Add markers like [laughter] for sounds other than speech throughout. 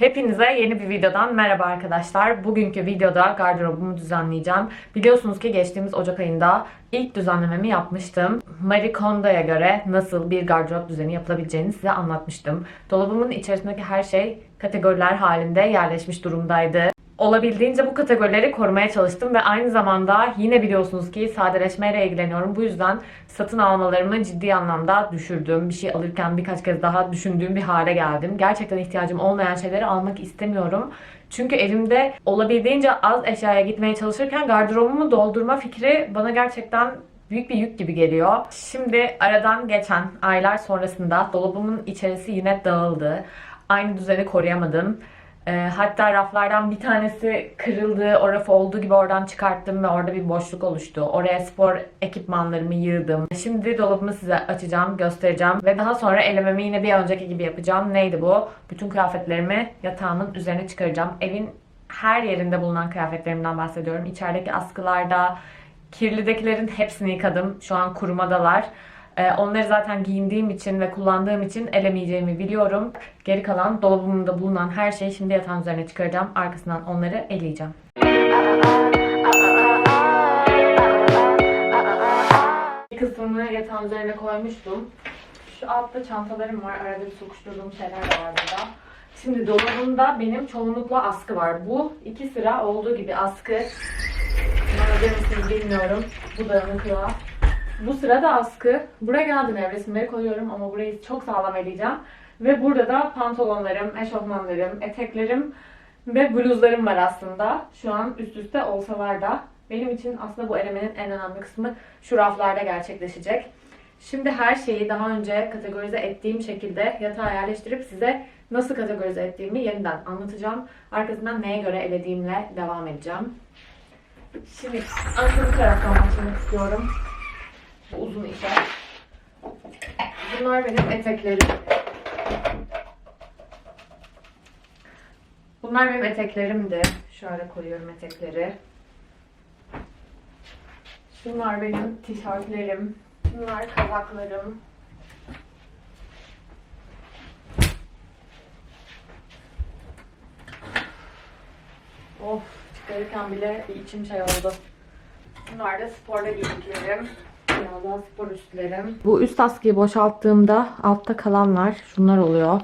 Hepinize yeni bir videodan merhaba arkadaşlar. Bugünkü videoda gardırobumu düzenleyeceğim. Biliyorsunuz ki geçtiğimiz Ocak ayında ilk düzenlememi yapmıştım. Marie Kondo'ya göre nasıl bir gardırop düzeni yapılabileceğini size anlatmıştım. Dolabımın içerisindeki her şey kategoriler halinde yerleşmiş durumdaydı. Olabildiğince bu kategorileri korumaya çalıştım ve aynı zamanda yine biliyorsunuz ki sadeleşmeyle ilgileniyorum. Bu yüzden satın almalarımı ciddi anlamda düşürdüm. Bir şey alırken birkaç kez daha düşündüğüm bir hale geldim. Gerçekten ihtiyacım olmayan şeyleri almak istemiyorum. Çünkü evimde olabildiğince az eşyaya gitmeye çalışırken gardırobumu doldurma fikri bana gerçekten büyük bir yük gibi geliyor. Şimdi aradan geçen aylar sonrasında dolabımın içerisi yine dağıldı. Aynı düzeni koruyamadım. Ee, hatta raflardan bir tanesi kırıldı. O rafı olduğu gibi oradan çıkarttım ve orada bir boşluk oluştu. Oraya spor ekipmanlarımı yığdım. Şimdi dolabımı size açacağım, göstereceğim. Ve daha sonra elememi yine bir önceki gibi yapacağım. Neydi bu? Bütün kıyafetlerimi yatağımın üzerine çıkaracağım. Evin her yerinde bulunan kıyafetlerimden bahsediyorum. İçerideki askılarda, kirlidekilerin hepsini yıkadım. Şu an kurumadalar. Ee, Onları zaten giyindiğim için ve kullandığım için elemeyeceğimi biliyorum. Geri kalan dolabımda bulunan her şeyi şimdi yatağın üzerine çıkaracağım. Arkasından onları eleyeceğim. Bir kısmını yatağın üzerine koymuştum. Şu altta çantalarım var. Arada bir sokuşturduğum şeyler var burada. Şimdi dolabımda benim çoğunlukla askı var. Bu iki sıra olduğu gibi askı. Misiniz bilmiyorum. Bu dağınıklığa. Bu sırada askı. Buraya geldim ev resimleri koyuyorum ama burayı çok sağlam eleyeceğim. Ve burada da pantolonlarım, eşofmanlarım, eteklerim ve bluzlarım var aslında. Şu an üst üste olsalar da. Benim için aslında bu elemenin en önemli kısmı şu raflarda gerçekleşecek. Şimdi her şeyi daha önce kategorize ettiğim şekilde yatağa yerleştirip size nasıl kategorize ettiğimi yeniden anlatacağım. Arkasından neye göre elediğimle devam edeceğim. Şimdi önce bu taraftan başlamak istiyorum. Uzun işe. Bunlar benim eteklerim. Bunlar benim eteklerimdi. Şöyle koyuyorum etekleri. Şunlar benim tişörtlerim. Bunlar kazaklarım. Of çıkarırken bile içim şey oldu. Bunlar da sporda giydiklerim. Daha spor üstlerim. Bu üst askıyı boşalttığımda altta kalanlar şunlar oluyor.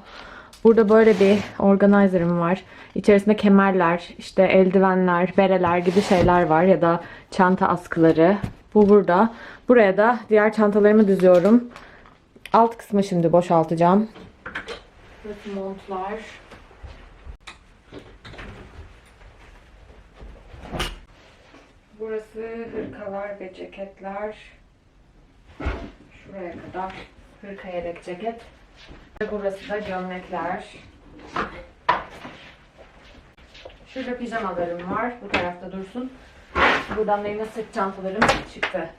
Burada böyle bir organizer'ım var. İçerisinde kemerler, işte eldivenler, bereler gibi şeyler var ya da çanta askıları. Bu burada. Buraya da diğer çantalarımı diziyorum. Alt kısmı şimdi boşaltacağım. Burası montlar. Burası hırkalar ve ceketler. Şuraya kadar hırka yelek ceket. Burası da gömlekler. Şurada pijamalarım var. Bu tarafta dursun. Buradan da yine sırt çantalarım çıktı.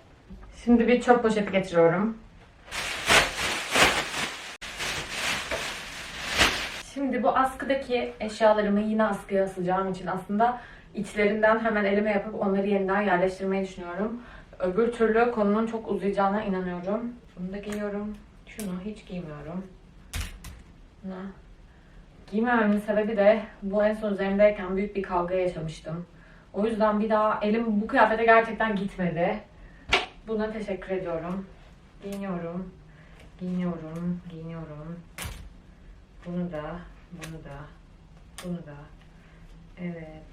Şimdi bir çöp poşeti getiriyorum. Şimdi bu askıdaki eşyalarımı yine askıya asacağım için aslında içlerinden hemen elime yapıp onları yeniden yerleştirmeyi düşünüyorum. Öbür türlü konunun çok uzayacağına inanıyorum. Bunu da giyiyorum. Şunu hiç giymiyorum. Bunu giymememin sebebi de bu en son üzerimdeyken büyük bir kavga yaşamıştım. O yüzden bir daha elim bu kıyafete gerçekten gitmedi. Buna teşekkür ediyorum. Giyiniyorum. Giyiniyorum. Giyiniyorum. Bunu da, bunu da, bunu da. Evet.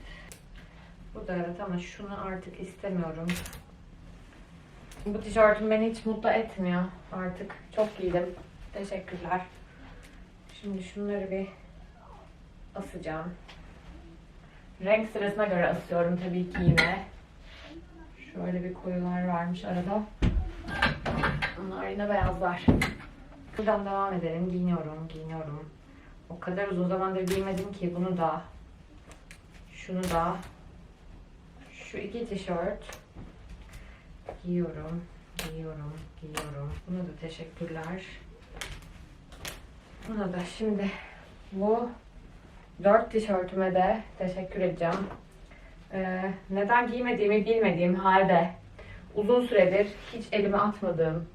Bu da evet ama şunu artık istemiyorum. Bu tişörtüm beni hiç mutlu etmiyor artık. Çok giydim. Teşekkürler. Şimdi şunları bir asacağım. Renk sırasına göre asıyorum tabii ki yine. Şöyle bir koyular varmış arada. Bunlar yine beyazlar. Buradan devam edelim. Giyiniyorum, giyiniyorum. O kadar uzun zamandır giymedim ki bunu da, şunu da, şu iki tişört giyiyorum, giyiyorum, giyiyorum. Buna da teşekkürler. Buna da şimdi bu dört tişörtüme de teşekkür edeceğim. Ee, neden giymediğimi bilmediğim halde uzun süredir hiç elime atmadığım,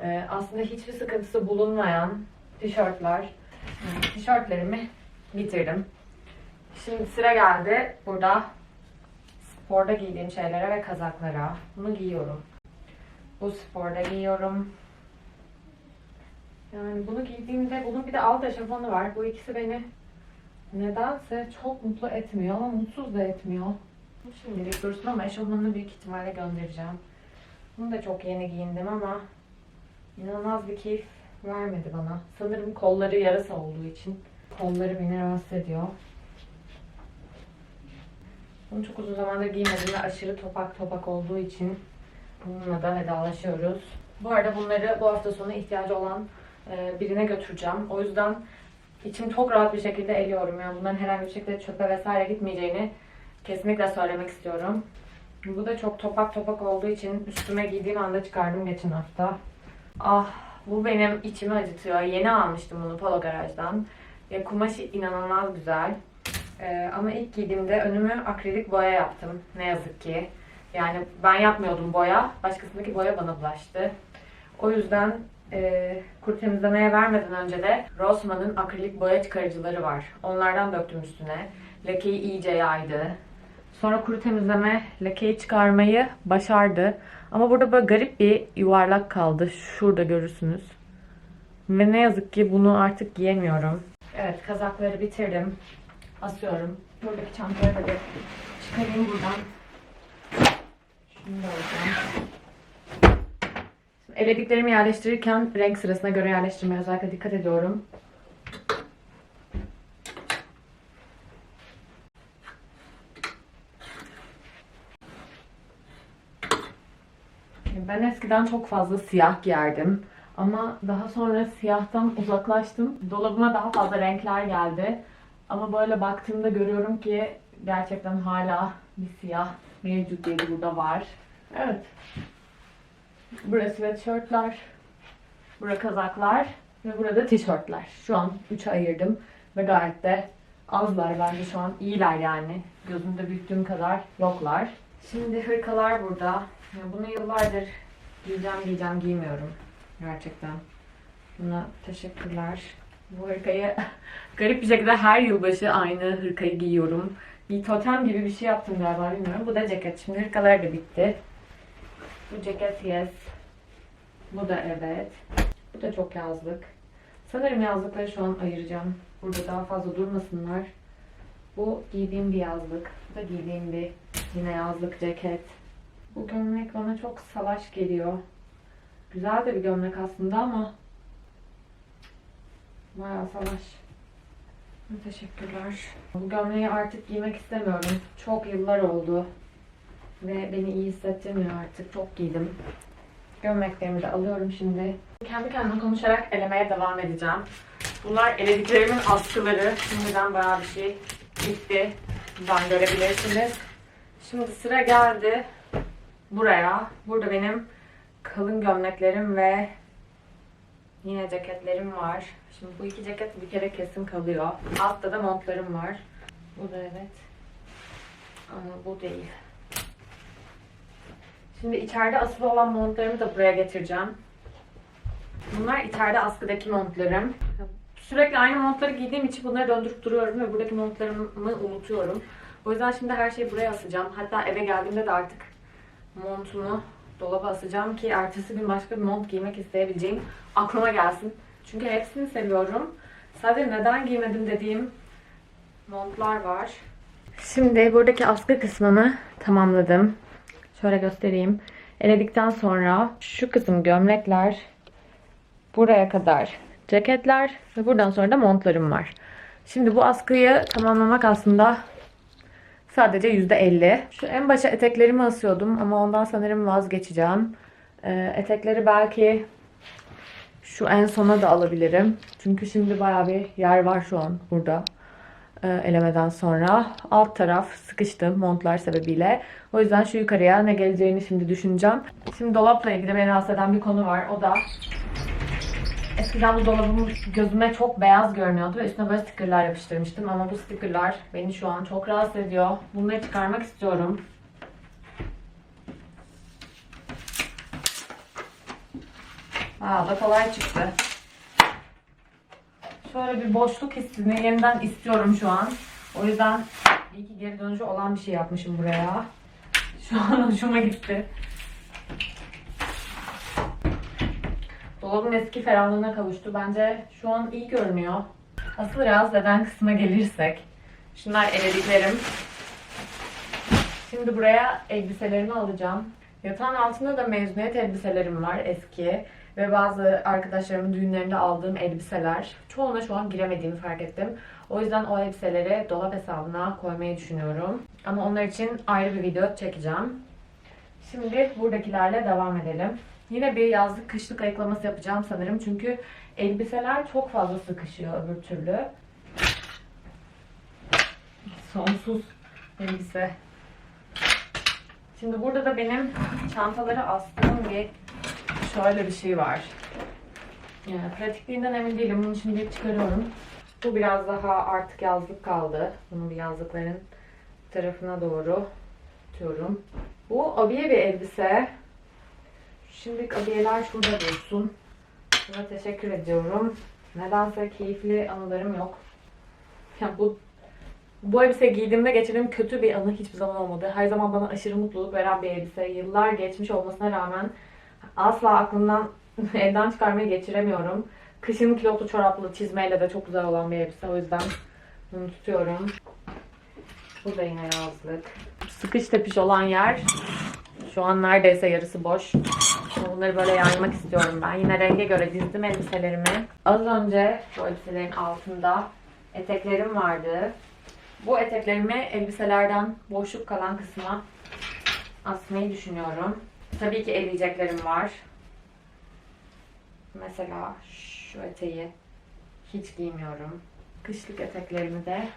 e, aslında hiçbir sıkıntısı bulunmayan tişörtler. Yani tişörtlerimi bitirdim. Şimdi sıra geldi burada sporda giydiğim şeylere ve kazaklara. Bunu giyiyorum. Bu sporda giyiyorum. Yani bunu giydiğimde bunun bir de alt eşofmanı var. Bu ikisi beni nedense çok mutlu etmiyor ama mutsuz da etmiyor. Şimdilik dursun ama eşofmanını büyük ihtimalle göndereceğim. Bunu da çok yeni giyindim ama inanılmaz bir keyif vermedi bana. Sanırım kolları yarasa olduğu için kolları beni rahatsız ediyor. Bunu çok uzun zamandır giymedim ve aşırı topak topak olduğu için bununla da vedalaşıyoruz. Bu arada bunları bu hafta sonu ihtiyacı olan e, birine götüreceğim. O yüzden içim çok rahat bir şekilde eliyorum. Yani bunların herhangi bir şekilde çöpe vesaire gitmeyeceğini kesinlikle söylemek istiyorum. Bu da çok topak topak olduğu için üstüme giydiğim anda çıkardım geçen hafta. Ah bu benim içimi acıtıyor. Yeni almıştım bunu Polo Garaj'dan. Ya, kumaşı inanılmaz güzel. Ee, ama ilk giydiğimde önümü akrilik boya yaptım. Ne yazık ki. Yani ben yapmıyordum boya. Başkasındaki boya bana bulaştı. O yüzden e, kuru temizlemeye vermeden önce de Rossmann'ın akrilik boya çıkarıcıları var. Onlardan döktüm üstüne. Lekeyi iyice yaydı. Sonra kuru temizleme lekeyi çıkarmayı başardı. Ama burada böyle garip bir yuvarlak kaldı. Şurada görürsünüz. Ve ne yazık ki bunu artık giyemiyorum. Evet kazakları bitirdim. Asıyorum. Buradaki çantayı da çıkarayım buradan. Şunu da alacağım. Şimdi elediklerimi yerleştirirken renk sırasına göre yerleştirmeye özellikle dikkat ediyorum. Ben eskiden çok fazla siyah giyerdim. Ama daha sonra siyahtan uzaklaştım. Dolabıma daha fazla renkler geldi. Ama böyle baktığımda görüyorum ki gerçekten hala bir siyah mevcut diye burada var. Evet. Burası sweatshirtler. Burada kazaklar. Ve burada tişörtler. Şu an 3'e ayırdım. Ve gayet de azlar bence şu an. iyiler yani. Gözümde büyüttüğüm kadar yoklar. Şimdi hırkalar burada. Bunu yıllardır giyeceğim giyeceğim giymiyorum. Gerçekten. Buna teşekkürler. Bu hırkayı garip bir şekilde her yılbaşı aynı hırkayı giyiyorum. Bir totem gibi bir şey yaptım galiba bilmiyorum. Bu da ceket. Şimdi hırkalar da bitti. Bu ceket yes. Bu da evet. Bu da çok yazlık. Sanırım yazlıkları şu an ayıracağım. Burada daha fazla durmasınlar. Bu giydiğim bir yazlık. Bu da giydiğim bir yine yazlık ceket. Bu gömlek bana çok salaş geliyor. Güzel de bir gömlek aslında ama bayağı salaş. Teşekkürler. Bu gömleği artık giymek istemiyorum. Çok yıllar oldu. Ve beni iyi hissettirmiyor artık. Çok giydim. Gömleklerimi de alıyorum şimdi. Kendi kendime konuşarak elemeye devam edeceğim. Bunlar elediklerimin askıları. Şimdiden bayağı bir şey bitti. Buradan görebilirsiniz. Şimdi sıra geldi buraya. Burada benim kalın gömleklerim ve yine ceketlerim var. Şimdi bu iki ceket bir kere kesin kalıyor. Altta da montlarım var. Bu da evet. Ama bu değil. Şimdi içeride asılı olan montlarımı da buraya getireceğim. Bunlar içeride askıdaki montlarım. Sürekli aynı montları giydiğim için bunları döndürüp duruyorum ve buradaki montlarımı unutuyorum. O yüzden şimdi her şeyi buraya asacağım. Hatta eve geldiğimde de artık montumu dolaba asacağım ki ertesi gün başka bir mont giymek isteyebileceğim aklıma gelsin. Çünkü hepsini seviyorum. Sadece neden giymedim dediğim montlar var. Şimdi buradaki askı kısmını tamamladım. Şöyle göstereyim. Eledikten sonra şu kısım gömlekler, buraya kadar ceketler ve buradan sonra da montlarım var. Şimdi bu askıyı tamamlamak aslında sadece %50. Şu en başa eteklerimi asıyordum ama ondan sanırım vazgeçeceğim. Ee, etekleri belki şu en sona da alabilirim. Çünkü şimdi bayağı bir yer var şu an burada e, elemeden sonra. Alt taraf sıkıştı montlar sebebiyle. O yüzden şu yukarıya ne geleceğini şimdi düşüneceğim. Şimdi dolapla ilgili beni rahatsız eden bir konu var. O da eskiden bu dolabım gözüme çok beyaz görünüyordu ve üstüne böyle stickerlar yapıştırmıştım. Ama bu stickerlar beni şu an çok rahatsız ediyor. Bunları çıkarmak istiyorum. Aa da kolay çıktı. Şöyle bir boşluk hissini yeniden istiyorum şu an. O yüzden iyi ki geri dönüşü olan bir şey yapmışım buraya. Şu an [laughs] hoşuma gitti. Dolabın eski ferahlığına kavuştu. Bence şu an iyi görünüyor. Asıl rahatsız eden kısma gelirsek. Şunlar elediklerim. Şimdi buraya elbiselerimi alacağım. Yatağın altında da mezuniyet elbiselerim var eski. Ve bazı arkadaşlarımın düğünlerinde aldığım elbiseler. Çoğuna şu an giremediğimi fark ettim. O yüzden o elbiseleri dolap hesabına koymayı düşünüyorum. Ama onlar için ayrı bir video çekeceğim. Şimdi buradakilerle devam edelim. Yine bir yazlık kışlık ayıklaması yapacağım sanırım. Çünkü elbiseler çok fazla sıkışıyor öbür türlü. Sonsuz elbise. Şimdi burada da benim çantaları astığım bir şöyle bir şey var. Yani pratikliğinden emin değilim. Bunu şimdi çıkarıyorum. Bu biraz daha artık yazlık kaldı. Bunu bir yazlıkların tarafına doğru tutuyorum. Bu abiye bir elbise. Şimdi abiyeler şurada dursun. Buna teşekkür ediyorum. Nedense keyifli anılarım yok. Ya bu bu elbise giydiğimde geçirdiğim kötü bir anı hiçbir zaman olmadı. Her zaman bana aşırı mutluluk veren bir elbise. Yıllar geçmiş olmasına rağmen asla aklımdan [laughs] elden çıkarmayı geçiremiyorum. Kışın kilotlu çoraplı çizmeyle de çok güzel olan bir elbise. O yüzden bunu tutuyorum. Bu da yine yazlık. Sıkış tepiş olan yer şu an neredeyse yarısı boş. Bunları böyle yaymak istiyorum ben. Yine renge göre dizdim elbiselerimi. Az önce bu elbiselerin altında eteklerim vardı. Bu eteklerimi elbiselerden boşluk kalan kısma asmayı düşünüyorum. Tabii ki eleyeceklerim var. Mesela şu eteği hiç giymiyorum. Kışlık eteklerimi de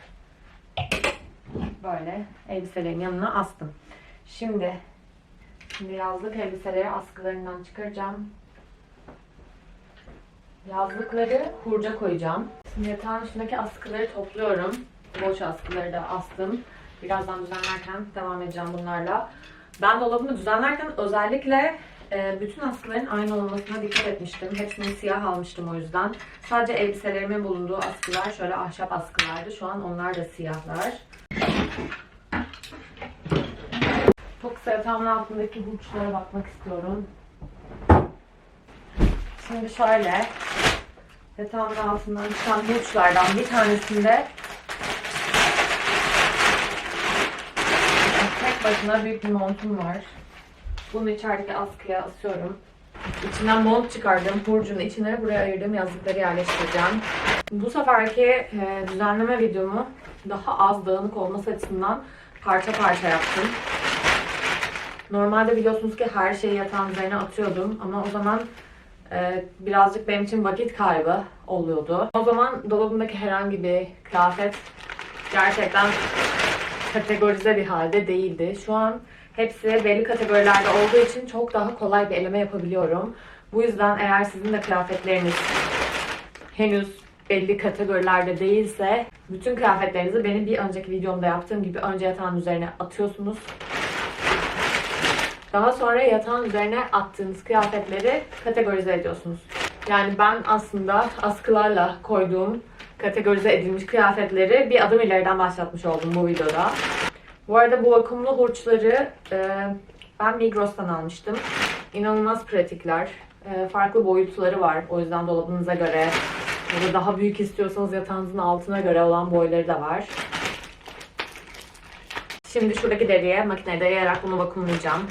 böyle elbiselerin yanına astım. Şimdi şimdi yazlık elbiseleri askılarından çıkaracağım. Yazlıkları hurca koyacağım. Şimdi yatağın üstündeki askıları topluyorum. Boş askıları da astım. Birazdan düzenlerken devam edeceğim bunlarla. Ben dolabımı düzenlerken özellikle e, bütün askıların aynı olmasına dikkat etmiştim. Hepsini siyah almıştım o yüzden. Sadece elbiselerimin bulunduğu askılar şöyle ahşap askılardı. Şu an onlar da siyahlar. Çok kısa yatağımın altındaki hurçlara bakmak istiyorum. Şimdi şöyle yatağımın altından çıkan hurçlardan bir tanesinde başına büyük bir montum var. Bunu içerideki askıya asıyorum. İçinden mont çıkardım. Hurcun içine buraya ayırdığım yazlıkları yerleştireceğim. Bu seferki e, düzenleme videomu daha az dağınık olması açısından parça parça yaptım. Normalde biliyorsunuz ki her şeyi yatağın üzerine atıyordum ama o zaman e, birazcık benim için vakit kaybı oluyordu. O zaman dolabımdaki herhangi bir kıyafet gerçekten kategorize bir halde değildi. Şu an hepsi belli kategorilerde olduğu için çok daha kolay bir eleme yapabiliyorum. Bu yüzden eğer sizin de kıyafetleriniz henüz belli kategorilerde değilse bütün kıyafetlerinizi benim bir önceki videomda yaptığım gibi önce yatağın üzerine atıyorsunuz. Daha sonra yatağın üzerine attığınız kıyafetleri kategorize ediyorsunuz. Yani ben aslında askılarla koyduğum kategorize edilmiş kıyafetleri bir adım ileriden başlatmış oldum bu videoda. Bu arada bu vakumlu hurçları e, ben Migros'tan almıştım. İnanılmaz pratikler. E, farklı boyutları var. O yüzden dolabınıza göre ya da daha büyük istiyorsanız yatağınızın altına göre olan boyları da var. Şimdi şuradaki deriye makinede yayarak bunu vakumlayacağım.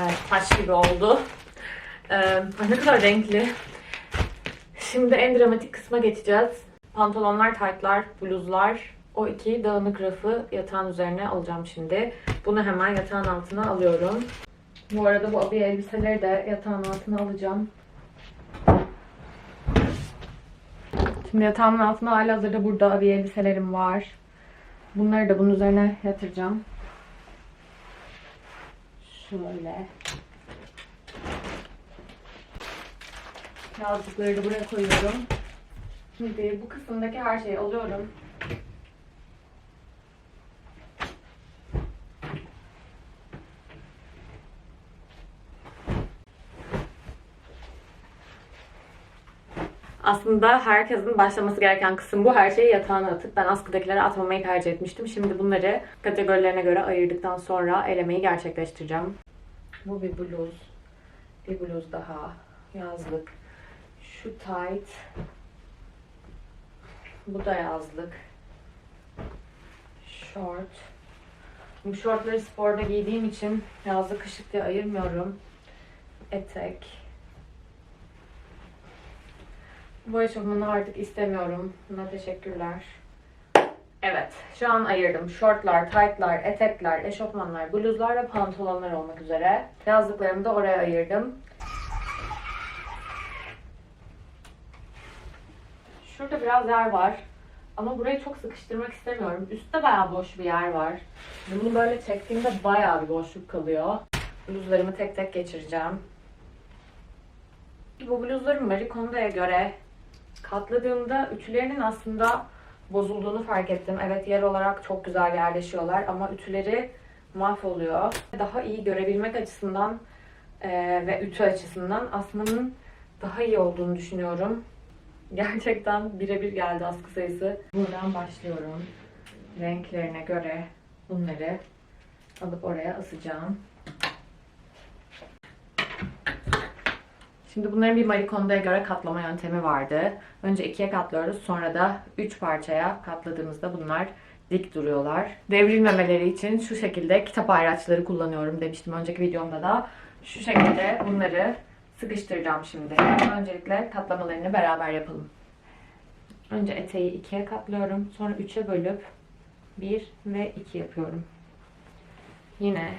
Evet, taş gibi oldu. Ee, ne kadar renkli. Şimdi en dramatik kısma geçeceğiz. Pantolonlar, taytlar, bluzlar. O iki dağınık rafı yatağın üzerine alacağım şimdi. Bunu hemen yatağın altına alıyorum. Bu arada bu abiye elbiseleri de yatağın altına alacağım. Şimdi yatağımın altında hala hazırda burada abiye elbiselerim var. Bunları da bunun üzerine yatıracağım. Şöyle. yazdıklarını buraya koyuyorum. Şimdi bu kısımdaki her şeyi alıyorum. Aslında herkesin başlaması gereken kısım bu. Her şeyi yatağına atıp ben askıdakileri atmamayı tercih etmiştim. Şimdi bunları kategorilerine göre ayırdıktan sonra elemeyi gerçekleştireceğim. Bu bir bluz. Bir bluz daha. Yazlık. Şu tight. Bu da yazlık. Short. Bu şortları sporda giydiğim için yazlık kışlık diye ayırmıyorum. Etek. Bu eşofmanı artık istemiyorum. Buna teşekkürler. Evet, şu an ayırdım. Şortlar, taytlar, etekler, eşofmanlar, bluzlar ve pantolonlar olmak üzere. Yazlıklarımı da oraya ayırdım. Şurada biraz yer var. Ama burayı çok sıkıştırmak istemiyorum. Üstte bayağı boş bir yer var. Bunu böyle çektiğimde bayağı bir boşluk kalıyor. Bluzlarımı tek tek geçireceğim. Bu bluzların Marie Kondo'ya göre katladığımda ütülerinin aslında bozulduğunu fark ettim. Evet yer olarak çok güzel yerleşiyorlar ama ütüleri mahvoluyor. Daha iyi görebilmek açısından eee, ve ütü açısından Asma'nın daha iyi olduğunu düşünüyorum. Gerçekten birebir geldi askı sayısı. Buradan başlıyorum. Renklerine göre bunları alıp oraya asacağım. Şimdi bunların bir Marie göre katlama yöntemi vardı. Önce ikiye katlıyoruz. Sonra da üç parçaya katladığımızda bunlar dik duruyorlar. Devrilmemeleri için şu şekilde kitap ayraçları kullanıyorum demiştim önceki videomda da. Şu şekilde bunları sıkıştıracağım şimdi. Öncelikle katlamalarını beraber yapalım. Önce eteği ikiye katlıyorum. Sonra üçe bölüp bir ve iki yapıyorum. Yine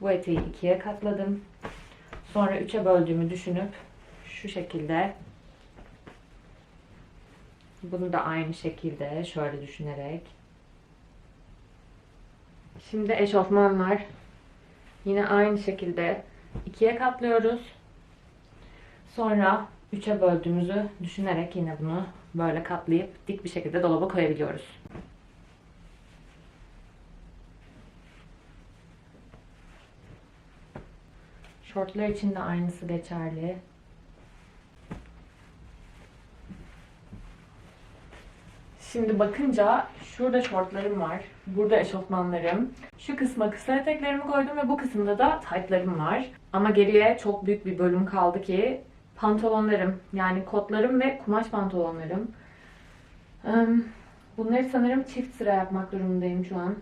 bu eteği ikiye katladım. Sonra üçe böldüğümü düşünüp şu şekilde bunu da aynı şekilde şöyle düşünerek Şimdi eşofmanlar yine aynı şekilde ikiye katlıyoruz. Sonra üçe böldüğümüzü düşünerek yine bunu böyle katlayıp dik bir şekilde dolaba koyabiliyoruz. Şortlar için de aynısı geçerli. Şimdi bakınca şurada şortlarım var. Burada eşofmanlarım. Şu kısma kısa eteklerimi koydum ve bu kısımda da taytlarım var. Ama geriye çok büyük bir bölüm kaldı ki pantolonlarım. Yani kotlarım ve kumaş pantolonlarım. Bunları sanırım çift sıra yapmak durumundayım şu an.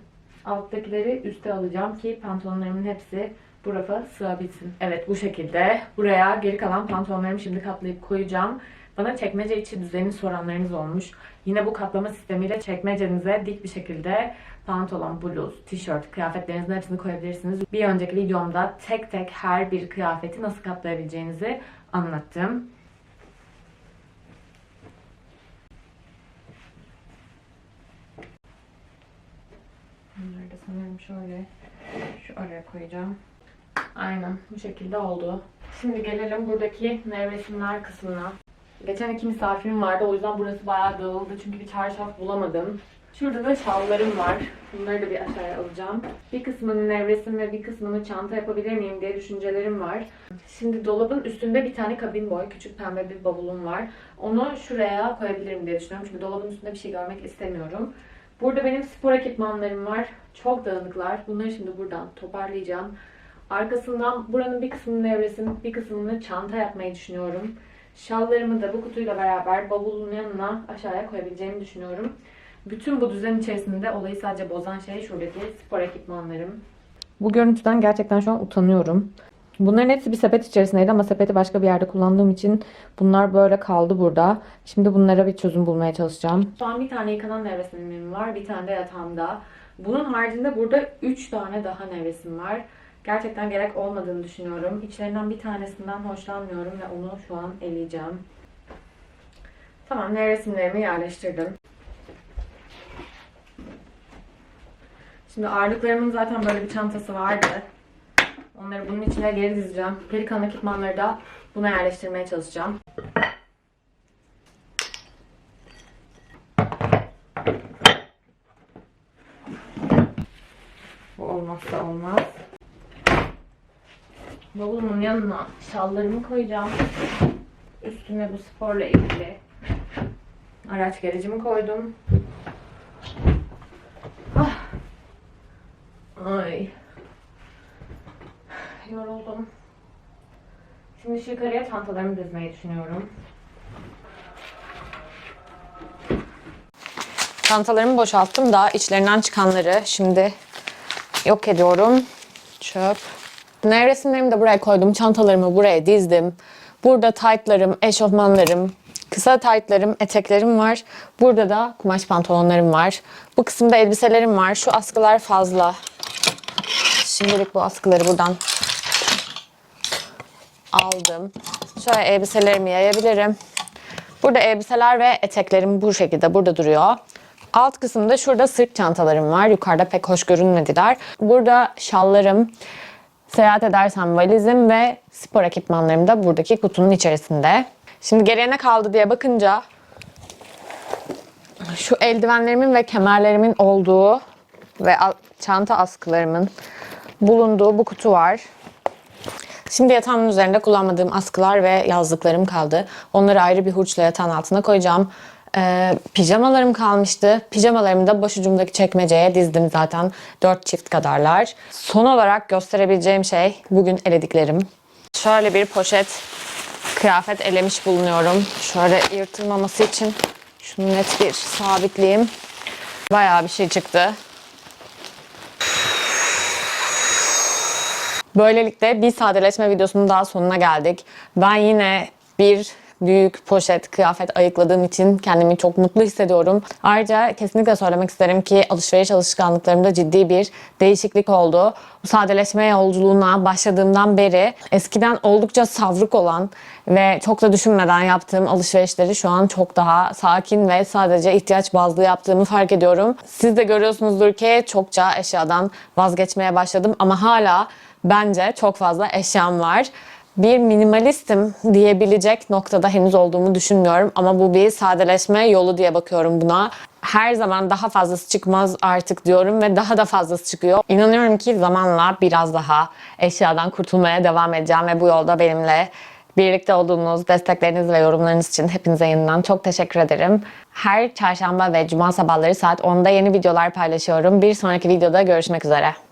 Alttakileri üste alacağım ki pantolonlarımın hepsi bu rafa sığabilsin. Evet bu şekilde. Buraya geri kalan pantolonlarımı şimdi katlayıp koyacağım. Bana çekmece içi düzeni soranlarınız olmuş. Yine bu katlama sistemiyle çekmecenize dik bir şekilde pantolon, bluz, tişört, kıyafetlerinizin hepsini koyabilirsiniz. Bir önceki videomda tek tek her bir kıyafeti nasıl katlayabileceğinizi anlattım. Bunları da sanırım şöyle şu araya koyacağım. Aynen bu şekilde oldu. Şimdi gelelim buradaki nevresimler kısmına. Geçen iki misafirim vardı o yüzden burası bayağı dağıldı çünkü bir çarşaf bulamadım. Şurada da şallarım var. Bunları da bir aşağıya alacağım. Bir kısmını nevresim ve bir kısmını çanta yapabilir miyim diye düşüncelerim var. Şimdi dolabın üstünde bir tane kabin boy, küçük pembe bir bavulum var. Onu şuraya koyabilirim diye düşünüyorum. Çünkü dolabın üstünde bir şey görmek istemiyorum. Burada benim spor ekipmanlarım var. Çok dağınıklar. Bunları şimdi buradan toparlayacağım. Arkasından buranın bir kısmını nevresim, bir kısmını çanta yapmayı düşünüyorum. Şallarımı da bu kutuyla beraber bavulun yanına aşağıya koyabileceğimi düşünüyorum. Bütün bu düzen içerisinde olayı sadece bozan şey şuradaki spor ekipmanlarım. Bu görüntüden gerçekten şu an utanıyorum. Bunların hepsi bir sepet içerisindeydi ama sepeti başka bir yerde kullandığım için bunlar böyle kaldı burada. Şimdi bunlara bir çözüm bulmaya çalışacağım. Şu an bir tane yıkanan nevresimim var, bir tane de yatağımda. Bunun haricinde burada 3 tane daha nevresim var. Gerçekten gerek olmadığını düşünüyorum. İçlerinden bir tanesinden hoşlanmıyorum ve onu şu an eleyeceğim. Tamam, nevresimlerimi yerleştirdim. Şimdi ağırlıklarımın zaten böyle bir çantası vardı. Onları bunun içine geri dizeceğim. Geri kalan ekipmanları da buna yerleştirmeye çalışacağım. Bu olmazsa olmaz. Bavulumun yanına şallarımı koyacağım. Üst Üstüne bu sporla ilgili araç gericimi koydum. Ah. Ay. Yoruldum. Şimdi şu yukarıya çantalarımı dizmeyi düşünüyorum. Çantalarımı boşalttım da içlerinden çıkanları şimdi yok ediyorum. Çöp. Nevresimlerimi de buraya koydum. Çantalarımı buraya dizdim. Burada taytlarım, eşofmanlarım, kısa taytlarım, eteklerim var. Burada da kumaş pantolonlarım var. Bu kısımda elbiselerim var. Şu askılar fazla. Şimdilik bu askıları buradan aldım. Şöyle elbiselerimi yayabilirim. Burada elbiseler ve eteklerim bu şekilde burada duruyor. Alt kısımda şurada sırt çantalarım var. Yukarıda pek hoş görünmediler. Burada şallarım, seyahat edersem valizim ve spor ekipmanlarım da buradaki kutunun içerisinde. Şimdi geriye ne kaldı diye bakınca şu eldivenlerimin ve kemerlerimin olduğu ve çanta askılarımın bulunduğu bu kutu var. Şimdi yatağımın üzerinde kullanmadığım askılar ve yazlıklarım kaldı. Onları ayrı bir hurçla yatağın altına koyacağım. Ee, pijamalarım kalmıştı. Pijamalarımı da başucumdaki çekmeceye dizdim zaten. 4 çift kadarlar. Son olarak gösterebileceğim şey bugün elediklerim. Şöyle bir poşet kıyafet elemiş bulunuyorum. Şöyle yırtılmaması için şunu net bir sabitleyeyim. Bayağı bir şey çıktı. Böylelikle bir sadeleşme videosunun daha sonuna geldik. Ben yine bir büyük poşet kıyafet ayıkladığım için kendimi çok mutlu hissediyorum. Ayrıca kesinlikle söylemek isterim ki alışveriş alışkanlıklarımda ciddi bir değişiklik oldu. Bu sadeleşme yolculuğuna başladığımdan beri eskiden oldukça savruk olan ve çok da düşünmeden yaptığım alışverişleri şu an çok daha sakin ve sadece ihtiyaç bazlı yaptığımı fark ediyorum. Siz de görüyorsunuzdur ki çokça eşyadan vazgeçmeye başladım ama hala bence çok fazla eşyam var. Bir minimalistim diyebilecek noktada henüz olduğumu düşünmüyorum ama bu bir sadeleşme yolu diye bakıyorum buna. Her zaman daha fazlası çıkmaz artık diyorum ve daha da fazlası çıkıyor. İnanıyorum ki zamanla biraz daha eşyadan kurtulmaya devam edeceğim ve bu yolda benimle birlikte olduğunuz destekleriniz ve yorumlarınız için hepinize yeniden çok teşekkür ederim. Her çarşamba ve cuma sabahları saat 10'da yeni videolar paylaşıyorum. Bir sonraki videoda görüşmek üzere.